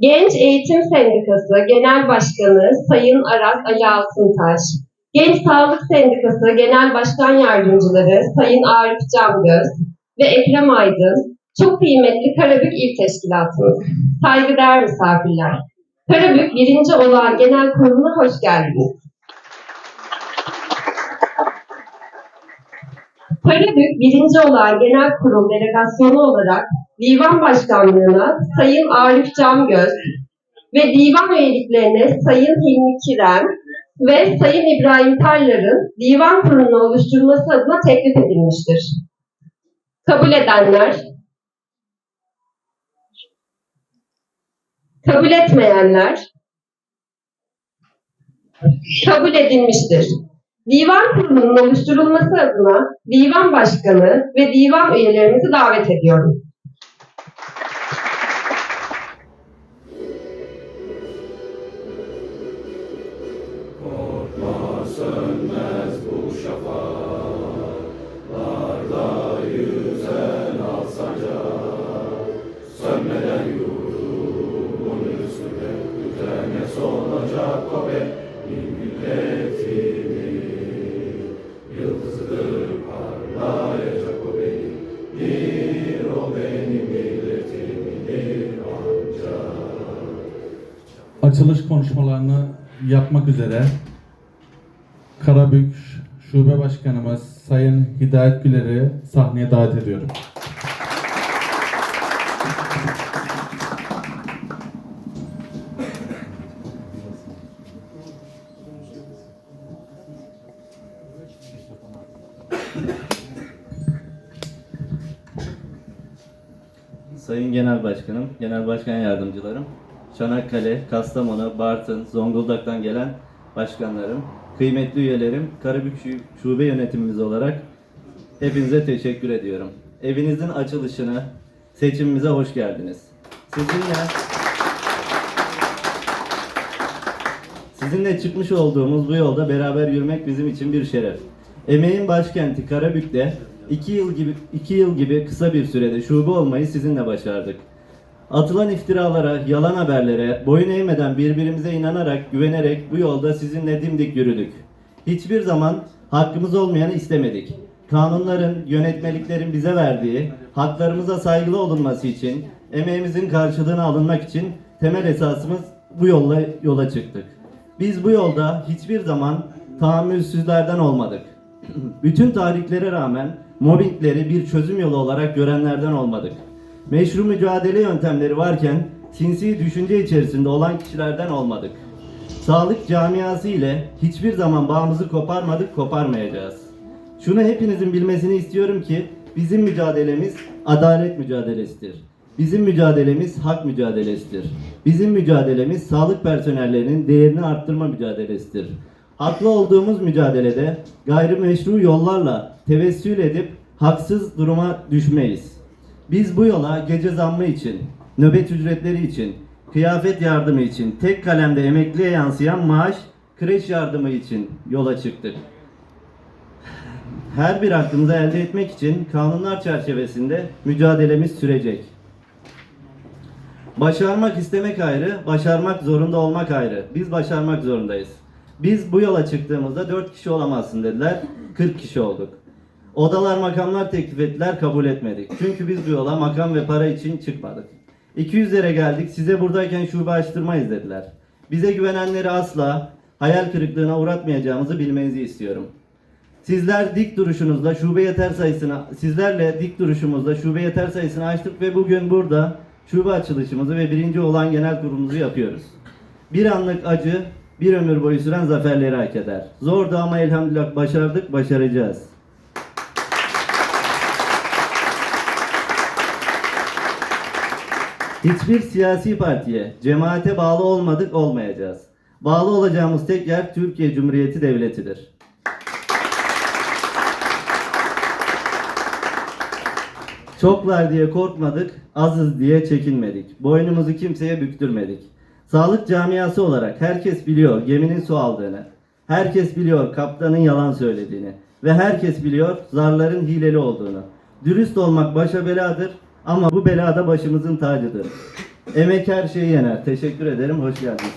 Genç Eğitim Sendikası Genel Başkanı Sayın Aras Ali Altıntaş, Genç Sağlık Sendikası Genel Başkan Yardımcıları Sayın Arif Camgöz ve Ekrem Aydın, çok kıymetli Karabük İl Teşkilatımız, saygıdeğer misafirler. Karabük 1. olan genel kuruluna hoş geldiniz. Karabük 1. olan genel kurul delegasyonu olarak divan başkanlığına Sayın Arif Camgöz ve divan üyeliklerine Sayın Hilmi Kirem ve Sayın İbrahim Tarlar'ın divan kurulunu oluşturması adına teklif edilmiştir. Kabul edenler, kabul etmeyenler, kabul edilmiştir. Divan kurulunun oluşturulması adına divan başkanı ve divan üyelerimizi davet ediyorum. Açılış konuşmalarını yapmak üzere Karabük Şube Başkanımız Sayın Hidayet Güler'i sahneye davet ediyorum. Sayın Genel Başkanım, Genel Başkan Yardımcılarım, Çanakkale, Kastamonu, Bartın, Zonguldak'tan gelen başkanlarım, kıymetli üyelerim, Karabük Şu- Şube Yönetimimiz olarak hepinize teşekkür ediyorum. Evinizin açılışına, seçimimize hoş geldiniz. Sizinle Sizinle çıkmış olduğumuz bu yolda beraber yürümek bizim için bir şeref. Emeğin başkenti Karabük'te iki yıl gibi iki yıl gibi kısa bir sürede şube olmayı sizinle başardık. Atılan iftiralara, yalan haberlere, boyun eğmeden birbirimize inanarak, güvenerek bu yolda sizinle dimdik yürüdük. Hiçbir zaman hakkımız olmayanı istemedik. Kanunların, yönetmeliklerin bize verdiği, haklarımıza saygılı olunması için, emeğimizin karşılığını alınmak için temel esasımız bu yolla yola çıktık. Biz bu yolda hiçbir zaman tahammülsüzlerden olmadık. Bütün tahriklere rağmen mobbingleri bir çözüm yolu olarak görenlerden olmadık. Meşru mücadele yöntemleri varken sinsi düşünce içerisinde olan kişilerden olmadık. Sağlık camiası ile hiçbir zaman bağımızı koparmadık, koparmayacağız. Şunu hepinizin bilmesini istiyorum ki bizim mücadelemiz adalet mücadelesidir. Bizim mücadelemiz hak mücadelesidir. Bizim mücadelemiz sağlık personellerinin değerini arttırma mücadelesidir. Haklı olduğumuz mücadelede gayrimeşru yollarla tevessül edip haksız duruma düşmeyiz. Biz bu yola gece zammı için, nöbet ücretleri için, kıyafet yardımı için, tek kalemde emekliye yansıyan maaş, kreş yardımı için yola çıktık. Her bir hakkımızı elde etmek için kanunlar çerçevesinde mücadelemiz sürecek. Başarmak istemek ayrı, başarmak zorunda olmak ayrı. Biz başarmak zorundayız. Biz bu yola çıktığımızda 4 kişi olamazsın dediler, 40 kişi olduk. Odalar makamlar teklif ettiler, kabul etmedik. Çünkü biz bu yola makam ve para için çıkmadık. 200'lere geldik, size buradayken şube açtırmayız dediler. Bize güvenenleri asla hayal kırıklığına uğratmayacağımızı bilmenizi istiyorum. Sizler dik duruşunuzla şube yeter sayısını, sizlerle dik duruşumuzla şube yeter sayısını açtık ve bugün burada şube açılışımızı ve birinci olan genel kurulumuzu yapıyoruz. Bir anlık acı, bir ömür boyu süren zaferleri hak eder. Zordu ama elhamdülillah başardık, başaracağız. Hiçbir siyasi partiye, cemaate bağlı olmadık, olmayacağız. Bağlı olacağımız tek yer Türkiye Cumhuriyeti Devleti'dir. Çoklar diye korkmadık, azız diye çekinmedik. Boynumuzu kimseye büktürmedik. Sağlık camiası olarak herkes biliyor geminin su aldığını. Herkes biliyor kaptanın yalan söylediğini. Ve herkes biliyor zarların hileli olduğunu. Dürüst olmak başa beladır ama bu belada başımızın tacıdır. Emek her şeyi yener. Teşekkür ederim. Hoş geldiniz.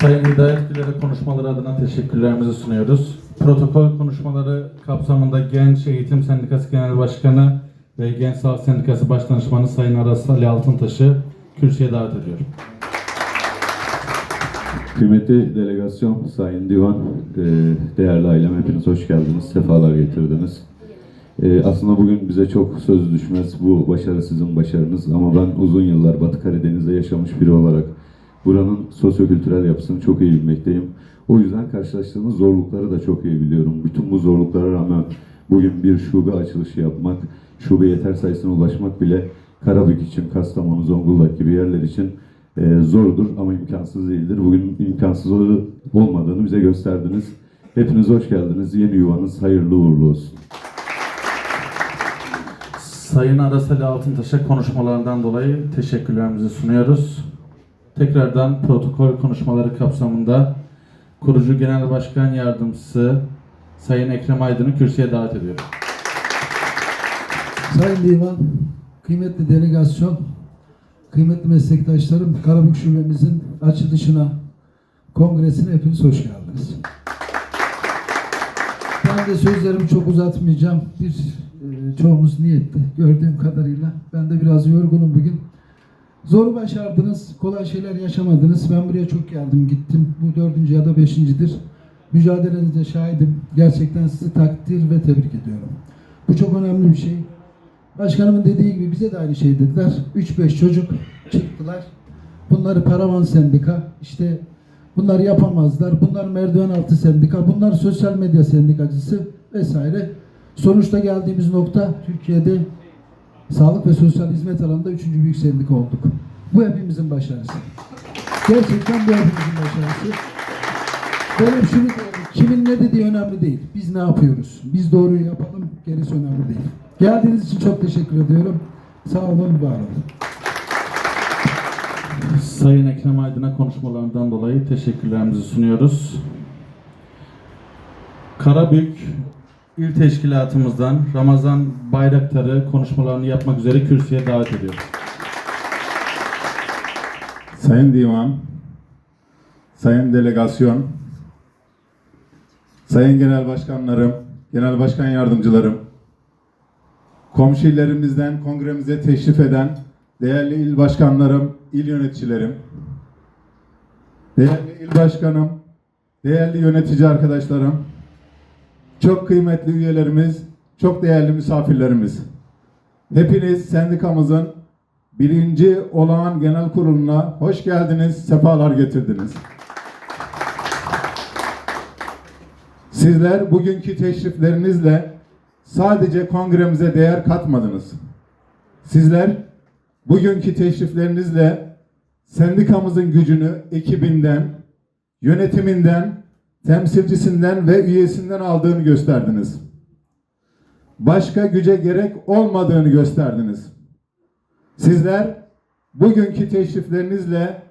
Sayın Hidayet Güler'e konuşmaları adına teşekkürlerimizi sunuyoruz. Protokol konuşmaları kapsamında Genç Eğitim Sendikası Genel Başkanı ve Genç Sağlık Sendikası Başdanışmanı Sayın Aras Ali Altıntaş'ı kürsüye davet ediyorum. Kıymetli delegasyon, Sayın Divan, e, değerli ailem hepiniz hoş geldiniz, sefalar getirdiniz. E, Aslında bugün bize çok söz düşmez, bu başarı sizin başarınız ama ben uzun yıllar Batı Karadeniz'de yaşamış biri olarak buranın sosyokültürel yapısını çok iyi bilmekteyim. O yüzden karşılaştığımız zorlukları da çok iyi biliyorum. Bütün bu zorluklara rağmen bugün bir şube açılışı yapmak, şube yeter sayısına ulaşmak bile Karabük için, Kastamonu, Zonguldak gibi yerler için e, zordur ama imkansız değildir. Bugün imkansız olmadığını bize gösterdiniz. Hepiniz hoş geldiniz. Yeni yuvanız hayırlı uğurlu olsun. Sayın Aras Ali Altıntaş'a konuşmalarından dolayı teşekkürlerimizi sunuyoruz. Tekrardan protokol konuşmaları kapsamında kurucu genel başkan yardımcısı Sayın Ekrem Aydın'ı kürsüye davet ediyorum. Sayın Divan, kıymetli delegasyon, kıymetli meslektaşlarım, Karabük Şubemizin açılışına, kongresine hepiniz hoş geldiniz. Ben de sözlerimi çok uzatmayacağım. Bir e, çoğumuz niyetli. Gördüğüm kadarıyla ben de biraz yorgunum bugün. Zoru başardınız, kolay şeyler yaşamadınız. Ben buraya çok geldim, gittim. Bu dördüncü ya da beşincidir. Mücadelenize şahidim. Gerçekten sizi takdir ve tebrik ediyorum. Bu çok önemli bir şey. Başkanımın dediği gibi bize de aynı şey dediler. 3-5 çocuk çıktılar. Bunları paravan sendika, işte bunlar yapamazlar. Bunlar merdiven altı sendika, bunlar sosyal medya sendikacısı vesaire. Sonuçta geldiğimiz nokta Türkiye'de sağlık ve sosyal hizmet alanında üçüncü büyük sendika olduk. Bu hepimizin başarısı. Gerçekten bu hepimizin başarısı. Benim şunu diyorum, kimin ne dediği önemli değil. Biz ne yapıyoruz? Biz doğruyu yapalım, gerisi önemli değil. Geldiğiniz için çok teşekkür ediyorum. Sağ olun, var olun. Sayın Ekrem Aydın'a konuşmalarından dolayı teşekkürlerimizi sunuyoruz. Karabük İl Teşkilatımızdan Ramazan Bayraktar'ı konuşmalarını yapmak üzere kürsüye davet ediyorum. Sayın Divan, Sayın Delegasyon, Sayın Genel Başkanlarım, Genel Başkan Yardımcılarım, komşu illerimizden kongremize teşrif eden değerli il başkanlarım, il yöneticilerim, değerli il başkanım, değerli yönetici arkadaşlarım, çok kıymetli üyelerimiz, çok değerli misafirlerimiz. Hepiniz sendikamızın birinci olağan genel kuruluna hoş geldiniz, sefalar getirdiniz. Sizler bugünkü teşriflerinizle sadece kongremize değer katmadınız. Sizler bugünkü teşriflerinizle sendikamızın gücünü ekibinden, yönetiminden, temsilcisinden ve üyesinden aldığını gösterdiniz. Başka güce gerek olmadığını gösterdiniz. Sizler bugünkü teşriflerinizle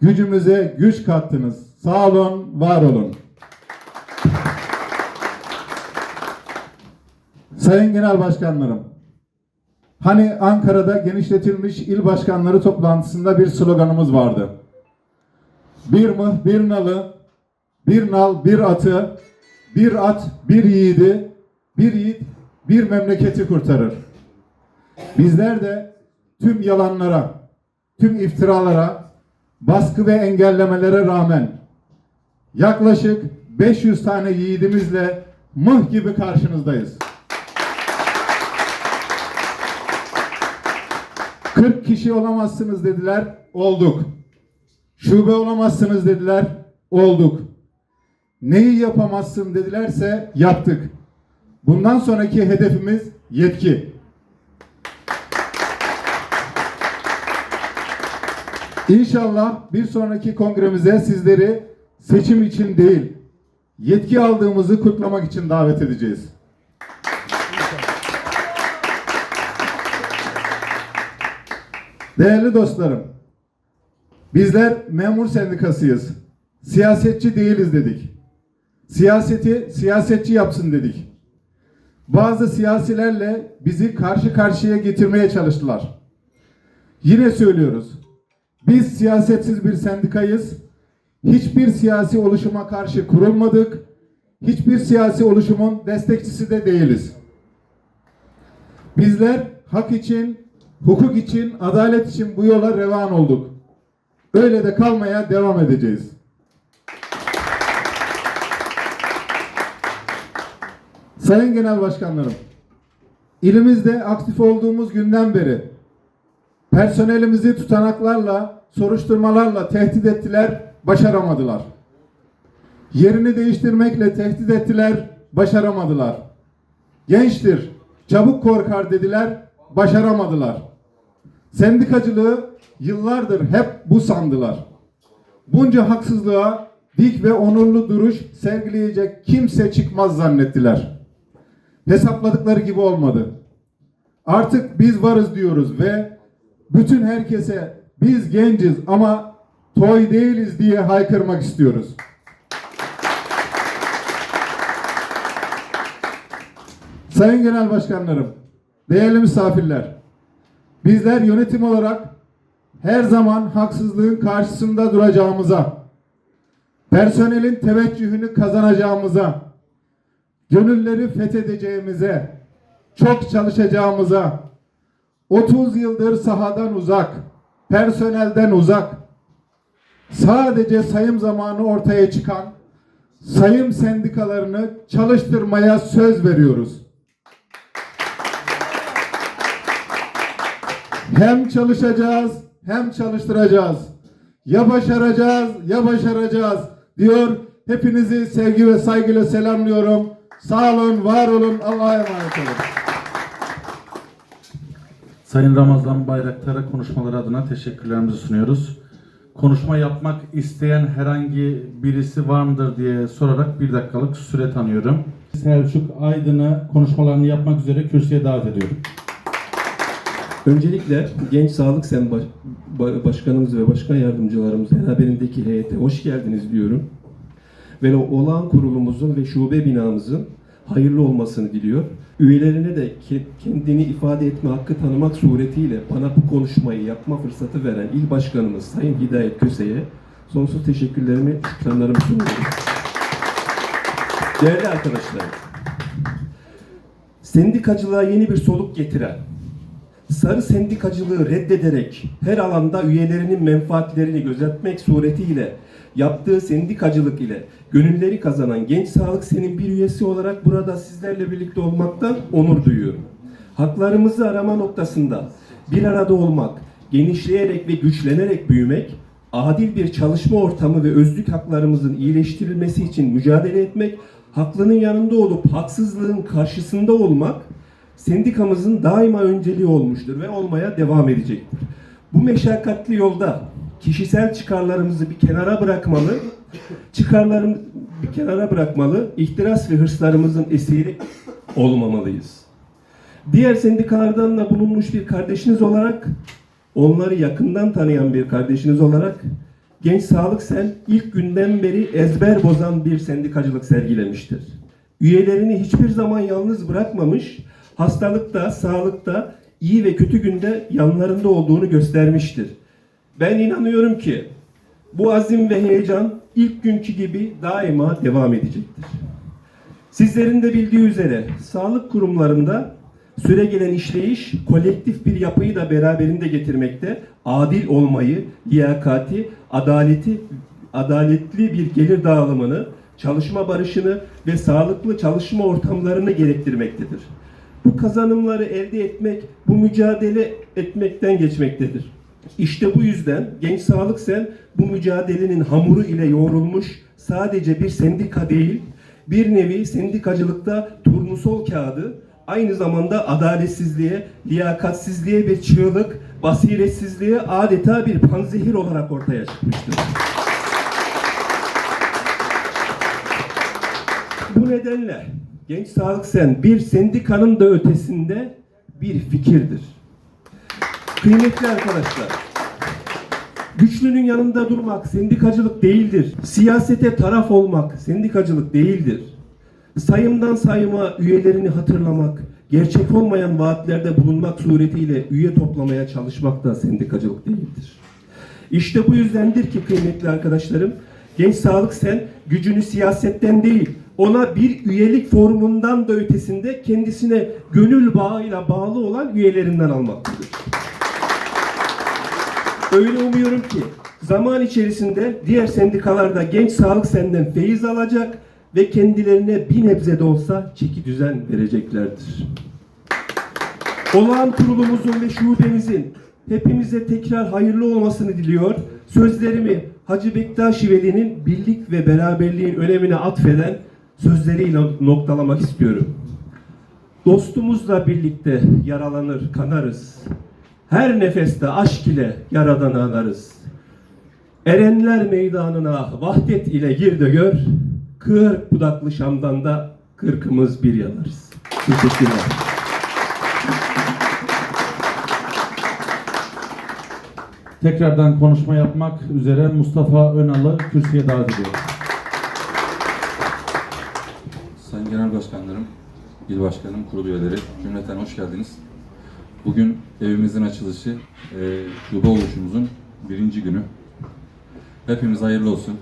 gücümüze güç kattınız. Sağ olun, var olun. Sayın Genel Başkanlarım, hani Ankara'da genişletilmiş il başkanları toplantısında bir sloganımız vardı. Bir mıh, bir nalı, bir nal, bir atı, bir at, bir yiğidi, bir yiğit, bir memleketi kurtarır. Bizler de tüm yalanlara, tüm iftiralara, baskı ve engellemelere rağmen yaklaşık 500 tane yiğidimizle mıh gibi karşınızdayız. 40 kişi olamazsınız dediler, olduk. Şube olamazsınız dediler, olduk. Neyi yapamazsın dedilerse yaptık. Bundan sonraki hedefimiz yetki. İnşallah bir sonraki kongremize sizleri seçim için değil, yetki aldığımızı kutlamak için davet edeceğiz. Değerli dostlarım, bizler memur sendikasıyız. Siyasetçi değiliz dedik. Siyaseti siyasetçi yapsın dedik. bazı siyasilerle bizi karşı karşıya getirmeye çalıştılar. Yine söylüyoruz. Biz siyasetsiz bir sendikayız. Hiçbir siyasi oluşuma karşı kurulmadık. Hiçbir siyasi oluşumun destekçisi de değiliz. Bizler hak için, hukuk için, adalet için bu yola revan olduk. Öyle de kalmaya devam edeceğiz. Sayın Genel Başkanlarım, ilimizde aktif olduğumuz günden beri personelimizi tutanaklarla, soruşturmalarla tehdit ettiler, başaramadılar. Yerini değiştirmekle tehdit ettiler, başaramadılar. Gençtir, çabuk korkar dediler, başaramadılar. Sendikacılığı yıllardır hep bu sandılar. Bunca haksızlığa dik ve onurlu duruş sergileyecek kimse çıkmaz zannettiler. Hesapladıkları gibi olmadı. Artık biz varız diyoruz ve bütün herkese biz genciz ama toy değiliz diye haykırmak istiyoruz. Sayın Genel Başkanlarım, değerli misafirler, bizler yönetim olarak her zaman haksızlığın karşısında duracağımıza, personelin teveccühünü kazanacağımıza, gönülleri fethedeceğimize, çok çalışacağımıza, 30 yıldır sahadan uzak, personelden uzak, sadece sayım zamanı ortaya çıkan sayım sendikalarını çalıştırmaya söz veriyoruz. Hem çalışacağız hem çalıştıracağız. Ya başaracağız ya başaracağız diyor. Hepinizi sevgi ve saygıyla selamlıyorum. Sağ olun, var olun. Allah'a emanet olun. Sayın Ramazan Bayraktar'a konuşmaları adına teşekkürlerimizi sunuyoruz. Konuşma yapmak isteyen herhangi birisi var mıdır diye sorarak bir dakikalık süre tanıyorum. Selçuk Aydın'ı konuşmalarını yapmak üzere kürsüye davet ediyorum. Öncelikle Genç Sağlık Sen Baş- Ba- Başkanımız ve Başkan Yardımcılarımız beraberindeki heyete hoş geldiniz diyorum. Ve olağan kurulumuzun ve şube binamızın hayırlı olmasını diliyor. Üyelerine de ke- kendini ifade etme hakkı tanımak suretiyle bana bu konuşmayı yapma fırsatı veren İl Başkanımız Sayın Hidayet Köse'ye sonsuz teşekkürlerimi, şükranlarımı sunuyorum. Değerli arkadaşlar, sendikacılığa yeni bir soluk getiren, sarı sendikacılığı reddederek her alanda üyelerinin menfaatlerini gözetmek suretiyle yaptığı sendikacılık ile gönülleri kazanan Genç Sağlık Sen'in bir üyesi olarak burada sizlerle birlikte olmaktan onur duyuyorum. Haklarımızı arama noktasında bir arada olmak, genişleyerek ve güçlenerek büyümek, adil bir çalışma ortamı ve özlük haklarımızın iyileştirilmesi için mücadele etmek, haklının yanında olup haksızlığın karşısında olmak, sendikamızın daima önceliği olmuştur ve olmaya devam edecektir. Bu meşakkatli yolda kişisel çıkarlarımızı bir kenara bırakmalı, çıkarlarımı bir kenara bırakmalı, ihtiras ve hırslarımızın esiri olmamalıyız. Diğer sendikalardan da bulunmuş bir kardeşiniz olarak, onları yakından tanıyan bir kardeşiniz olarak Genç Sağlık Sen ilk günden beri ezber bozan bir sendikacılık sergilemiştir. Üyelerini hiçbir zaman yalnız bırakmamış, hastalıkta, sağlıkta, iyi ve kötü günde yanlarında olduğunu göstermiştir. Ben inanıyorum ki bu azim ve heyecan ilk günkü gibi daima devam edecektir. Sizlerin de bildiği üzere sağlık kurumlarında süregelen işleyiş kolektif bir yapıyı da beraberinde getirmekte. Adil olmayı, liyakati, adaleti, adaletli bir gelir dağılımını, çalışma barışını ve sağlıklı çalışma ortamlarını gerektirmektedir. Bu kazanımları elde etmek, bu mücadele etmekten geçmektedir. İşte bu yüzden Genç Sağlık Sen bu mücadelenin hamuru ile yoğrulmuş sadece bir sendika değil, bir nevi sendikacılıkta turnusol kağıdı, aynı zamanda adaletsizliğe, liyakatsizliğe bir çığlık, basiretsizliğe adeta bir panzehir olarak ortaya çıkmıştır. Bu nedenle Genç Sağlık Sen bir sendikanın da ötesinde bir fikirdir. Kıymetli arkadaşlar, güçlünün yanında durmak sendikacılık değildir. Siyasete taraf olmak sendikacılık değildir. sayımdan sayıma üyelerini hatırlamak, gerçek olmayan vaatlerde bulunmak suretiyle üye toplamaya çalışmak da sendikacılık değildir. İşte bu yüzdendir ki kıymetli arkadaşlarım, Genç Sağlık Sen gücünü siyasetten değil, ona bir üyelik formundan da ötesinde kendisine gönül bağıyla bağlı olan üyelerinden almaktadır. Öyle umuyorum ki zaman içerisinde diğer sendikalar da Genç Sağlık Sen'den feyiz alacak ve kendilerine bir nebze de olsa çeki düzen vereceklerdir. Olağan kurulumuzun ve şubemizin hepimize tekrar hayırlı olmasını diliyor. Sözlerimi Hacı Bektaş Veli'nin birlik ve beraberliğin önemine atfeden sözleriyle noktalamak istiyorum. Dostumuzla birlikte yaralanır, kanarız. Her nefeste aşk ile yaradanı anarız. Erenler meydanına vahdet ile gir de gör. Kırk budaklı Şam'dan da kırkımız bir yanarız. Teşekkürler. Tekrardan konuşma yapmak üzere Mustafa Önal'ı kürsüye davet ediyorum. Sayın Genel Başkanlarım, İl Başkanım, kurul üyeleri, cümleten hoş geldiniz. Bugün evimizin açılışı, e, şube oluşumuzun birinci günü. Hepimiz hayırlı olsun.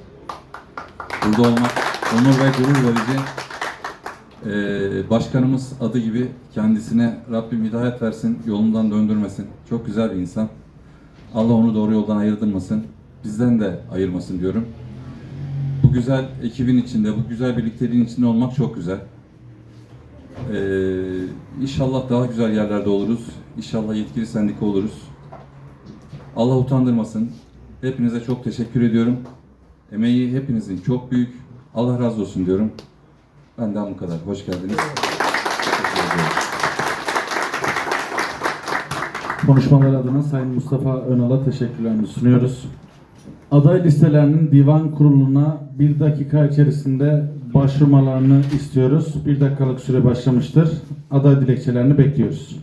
Burada olmak onur ve gurur verici. E, başkanımız adı gibi kendisine Rabbim hidayet versin, yolundan döndürmesin. Çok güzel bir insan. Allah onu doğru yoldan ayırdırmasın. Bizden de ayırmasın diyorum. Bu güzel ekibin içinde, bu güzel birlikteliğin içinde olmak çok güzel. Ee, inşallah daha güzel yerlerde oluruz. İnşallah yetkili sendika oluruz. Allah utandırmasın. Hepinize çok teşekkür ediyorum. Emeği hepinizin çok büyük. Allah razı olsun diyorum. Benden bu kadar. Hoş geldiniz. Konuşmalar adına Sayın Mustafa Önal'a teşekkürlerimizi sunuyoruz. Aday listelerinin divan kuruluna bir dakika içerisinde başvurmalarını istiyoruz. Bir dakikalık süre başlamıştır. Aday dilekçelerini bekliyoruz.